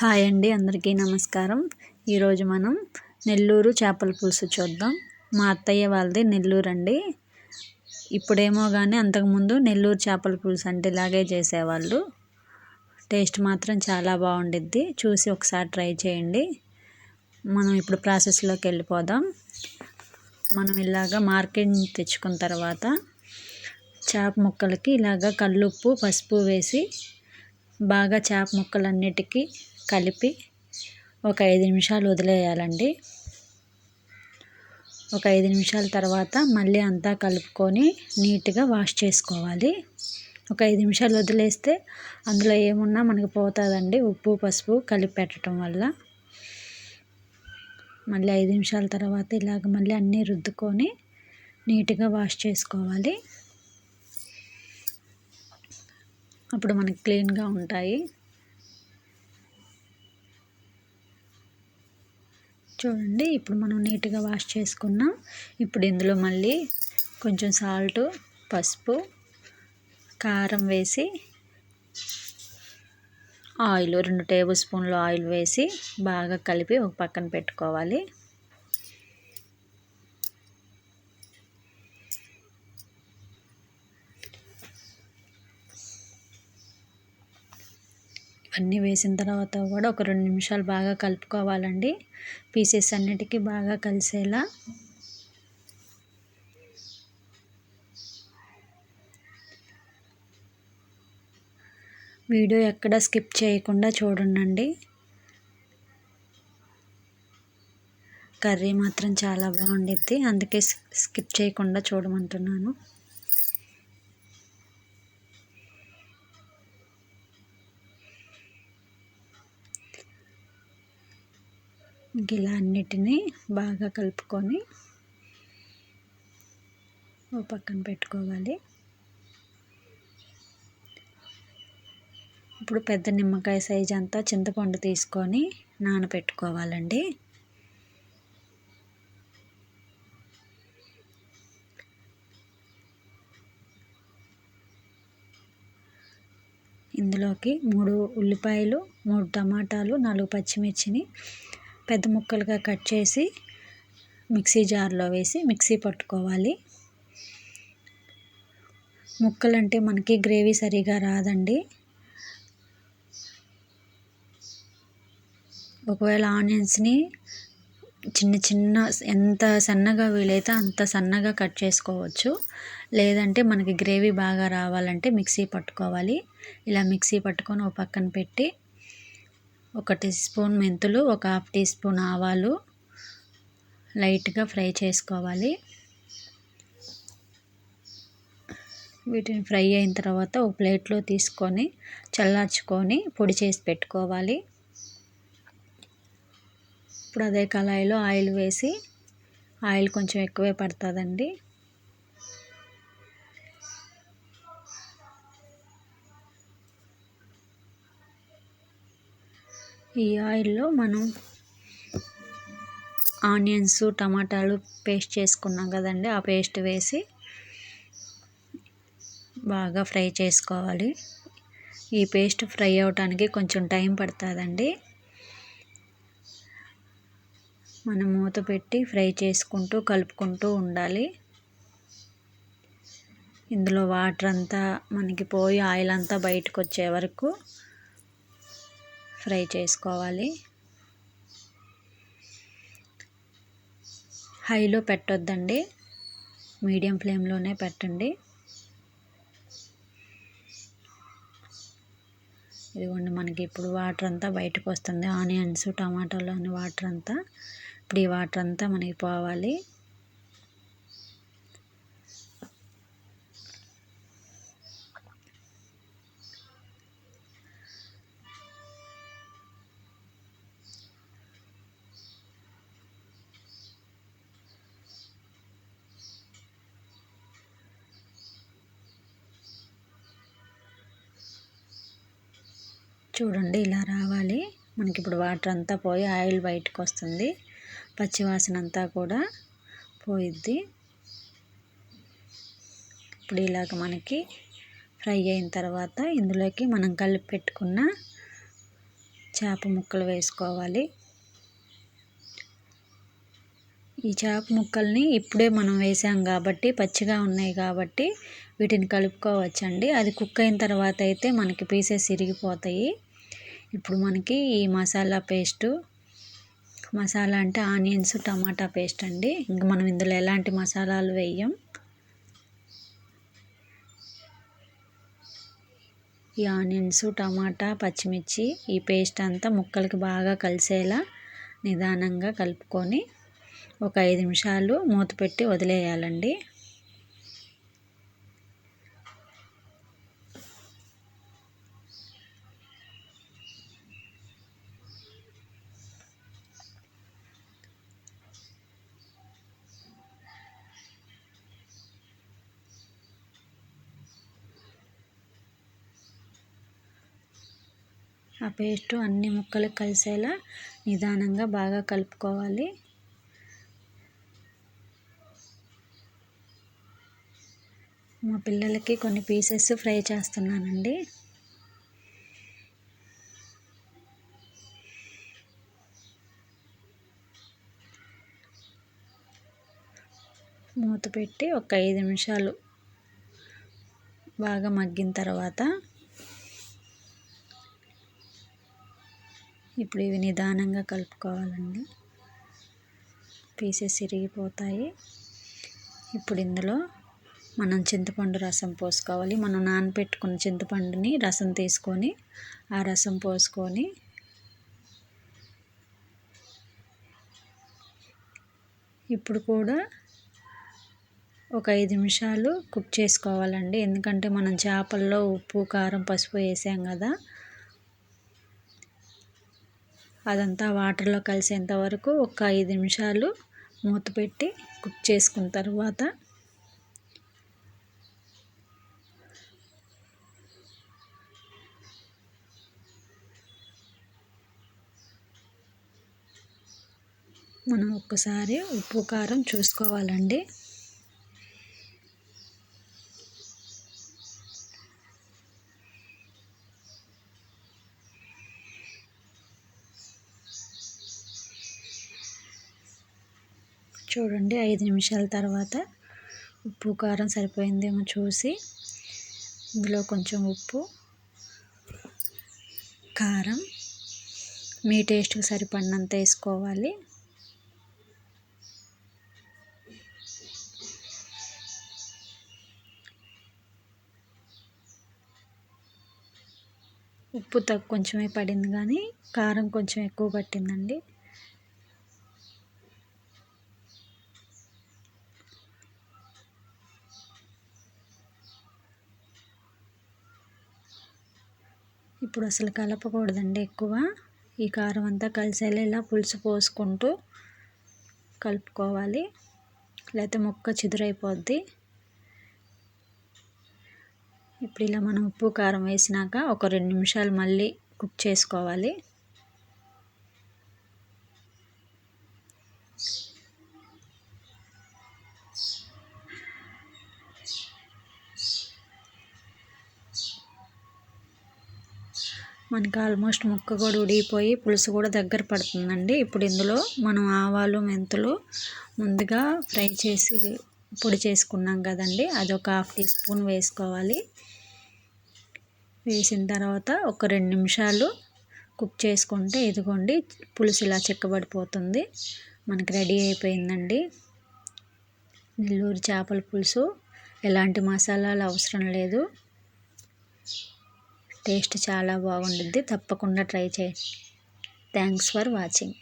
Hi అండి అందరికీ నమస్కారం. ఈరోజు మనం నెల్లూరు చేపల పులుసు చూద్దాం. మా అత్తయ్య వాళ్ళది నెల్లూరు అండి. ఇప్పుడేమో కానీ అంతకుముందు నెల్లూరు చేపల పులుసు అంటే ఇలాగే చేసేవాళ్ళు. టేస్ట్ మాత్రం చాలా బాగుండిద్ది. చూసి ఒకసారి ట్రై చేయండి. మనం ఇప్పుడు ప్రాసెస్లోకి వెళ్ళిపోదాం. మనం ఇలాగ మార్కెట్ తెచ్చుకున్న తర్వాత చేప ముక్కలకి ఇలాగ కల్లుప్పు పసుపు వేసి బాగా చేప ముక్కలన్నిటికీ కలిపి ఒక ఐదు నిమిషాలు వదిలేయాలండి. ఒక ఐదు నిమిషాల తర్వాత మళ్ళీ అంతా కలుపుకొని నీట్గా వాష్ చేసుకోవాలి. ఒక ఐదు నిమిషాలు వదిలేస్తే అందులో ఏమున్నా మనకు పోతుందండి ఉప్పు పసుపు కలిపి పెట్టడం వల్ల. మళ్ళీ ఐదు నిమిషాల తర్వాత ఇలాగ మళ్ళీ అన్నీ రుద్దుకొని నీట్గా వాష్ చేసుకోవాలి. అప్పుడు మనకి క్లీన్గా ఉంటాయి. చూడండి ఇప్పుడు మనం నీట్గా వాష్ చేసుకున్నాం. ఇప్పుడు ఇందులో మళ్ళీ కొంచెం సాల్ట్ పసుపు కారం వేసి ఆయిల్ రెండు టేబుల్ స్పూన్లు ఆయిల్ వేసి బాగా కలిపి ఒక పక్కన పెట్టుకోవాలి. అన్నీ వేసిన తర్వాత కూడా ఒక రెండు నిమిషాలు బాగా కలుపుకోవాలండి. పీసెస్ అన్నిటికీ బాగా కలిసేలా. వీడియో ఎక్కడ స్కిప్ చేయకుండా చూడండి కర్రీ మాత్రం చాలా బాగుండిద్ది. అందుకే స్కిప్ చేయకుండా చూడమంటున్నాను. ఇలా అన్నిటినీ బాగా కలుపుకొని ఓ పక్కన పెట్టుకోవాలి. ఇప్పుడు పెద్ద నిమ్మకాయ సైజ్ అంతా చింతపండు తీసుకొని నానబెట్టుకోవాలండి ఇందులోకి మూడు ఉల్లిపాయలు మూడు టమాటాలు నాలుగు పచ్చిమిర్చిని పెద్ద ముక్కలుగా కట్ చేసి మిక్సీ జార్లో వేసి మిక్సీ పట్టుకోవాలి. ముక్కలంటే మనకి గ్రేవీ సరిగా రాదండి. ఒకవేళ ఆనియన్స్ని చిన్న చిన్న ఎంత సన్నగా వీలైతే అంత సన్నగా కట్ చేసుకోవచ్చు. లేదంటే మనకి గ్రేవీ బాగా రావాలంటే మిక్సీ పట్టుకోవాలి. ఇలా మిక్సీ పట్టుకొని ఒక పక్కన పెట్టి ఒక టీ స్పూన్ మెంతులు ఒక హాఫ్ టీ స్పూన్ ఆవాలు లైట్గా ఫ్రై చేసుకోవాలి. వీటిని ఫ్రై అయిన తర్వాత ఒక ప్లేట్లో తీసుకొని చల్లార్చుకొని పొడి చేసి పెట్టుకోవాలి. ఇప్పుడు అదే కళాయిలో ఆయిల్ వేసి ఆయిల్ కొంచెం ఎక్కువే పడుతుందండి. ఈ ఆయిల్లో మనం ఆనియన్స్ టమాటాలు పేస్ట్ చేసుకున్నాం కదండి. ఆ పేస్ట్ వేసి బాగా ఫ్రై చేసుకోవాలి. ఈ పేస్ట్ ఫ్రై అవటానికి కొంచెం టైం పడుతుందండి. మనం మూత పెట్టి ఫ్రై చేసుకుంటూ కలుపుకుంటూ ఉండాలి. ఇందులో వాటర్ అంతా మనకి పోయి ఆయిల్ అంతా బయటకు వచ్చే వరకు ఫ్రై చేసుకోవాలి. హైలో పెట్టొద్దండి. మీడియం ఫ్లేమ్లోనే పెట్టండి. ఇదిగోండి మనకి ఇప్పుడు వాటర్ అంతా బయటకు వస్తుంది. ఆనియన్స్ టమాటాలోని వాటర్ అంతా. ఇప్పుడు ఈ వాటర్ అంతా మనకి పోవాలి. చూడండి ఇలా రావాలి. మనకి ఇప్పుడు వాటర్ అంతా పోయి ఆయిల్ బయటకు వస్తుంది పచ్చివాసన అంతా కూడా పోయిద్ది. ఇప్పుడు ఇలాగ మనకి ఫ్రై అయిన తర్వాత ఇందులోకి మనం కలిపి పెట్టుకున్న చేప ముక్కలు వేసుకోవాలి. ఈ చేప ముక్కల్ని ఇప్పుడే మనం వేసాం కాబట్టి పచ్చిగా ఉన్నాయి కాబట్టి వీటిని కలుపుకోవచ్చండి. అది కుక్ అయిన తర్వాత అయితే మనకి పీసెస్ ఇరిగిపోతాయి. ఇప్పుడు మనకి ఈ మసాలా పేస్టు మసాలా అంటే ఆనియన్స్ టమాటా పేస్ట్ అండి. ఇంకా మనం ఇందులో ఎలాంటి మసాలాలు వేయం? ఈ ఆనియన్స్ టమాటా పచ్చిమిర్చి ఈ పేస్ట్ అంతా ముక్కలకి బాగా కలిసేలా నిదానంగా కలుపుకొని ఒక ఐదు నిమిషాలు మూత పెట్టి వదిలేయాలండి. ఆ పేస్ట్ అన్ని ముక్కలు కలిసేలా నిదానంగా బాగా కలుపుకోవాలి. మా పిల్లలకి కొన్ని పీసెస్ ఫ్రై చేస్తున్నానండి. మూత పెట్టి ఒక ఐదు నిమిషాలు బాగా మగ్గిన తర్వాత ఇప్పుడు ఇవి నిదానంగా కలుపుకోవాలండి. పీసెస్ ఇరిగిపోతాయి. ఇప్పుడు ఇందులో మనం చింతపండు రసం పోసుకోవాలి. మనం నానబెట్టుకున్న చింతపండుని రసం తీసుకొని ఆ రసం పోసుకొని ఇప్పుడు కూడా ఒక ఐదు నిమిషాలు కుక్ చేసుకోవాలండి. ఎందుకంటే మనం చేపల్లో ఉప్పు కారం పసుపు వేసాం కదా అదంతా వాటర్లో కలిసేంత వరకు ఒక ఐదు నిమిషాలు మూత పెట్టి కుక్ చేసుకున్న తర్వాత మనం ఒక్కసారి ఉప్పు కారం చూసుకోవాలండి. చూడండి ఐదు నిమిషాల తర్వాత ఉప్పు కారం సరిపోయిందేమో చూసి ఇందులో కొంచెం ఉప్పు కారం మీ టేస్ట్కి సరిపడినంత వేసుకోవాలి. ఉప్పు తక్కువ కొంచెమే పడింది కానీ కారం కొంచెం ఎక్కువ పట్టిందండి. ఇప్పుడు అసలు కలపకూడదండి ఎక్కువ. ఈ కారం అంతా కలిసేలా ఇలా పులుసు పోసుకుంటూ కలుపుకోవాలి. లేకపోతే ముక్క చిదురైపోద్ది. ఇప్పుడు ఇలా మనం ఉప్పు కారం వేసినాక ఒక రెండు నిమిషాలు మళ్ళీ కుక్ చేసుకోవాలి. మనకి ఆల్మోస్ట్ ముక్క కూడా ఉడిగిపోయి పులుసు కూడా దగ్గర పడుతుందండి. ఇప్పుడు ఇందులో మనం ఆవాలు మెంతులు ముందుగా ఫ్రై చేసి పొడి చేసుకున్నాం కదండి. అది ఒక హాఫ్ టీ స్పూన్ వేసుకోవాలి. వేసిన తర్వాత ఒక రెండు నిమిషాలు కుక్ చేసుకుంటే ఇదిగోండి పులుసు ఇలా చెక్కబడిపోతుంది. మనకి రెడీ అయిపోయిందండి. నెల్లూరు చేపల పులుసు. ఎలాంటి మసాలాలు అవసరం లేదు. టేస్ట్ చాలా బాగుంటుంది తప్పకుండా ట్రై చేయండి. Thanks for watching.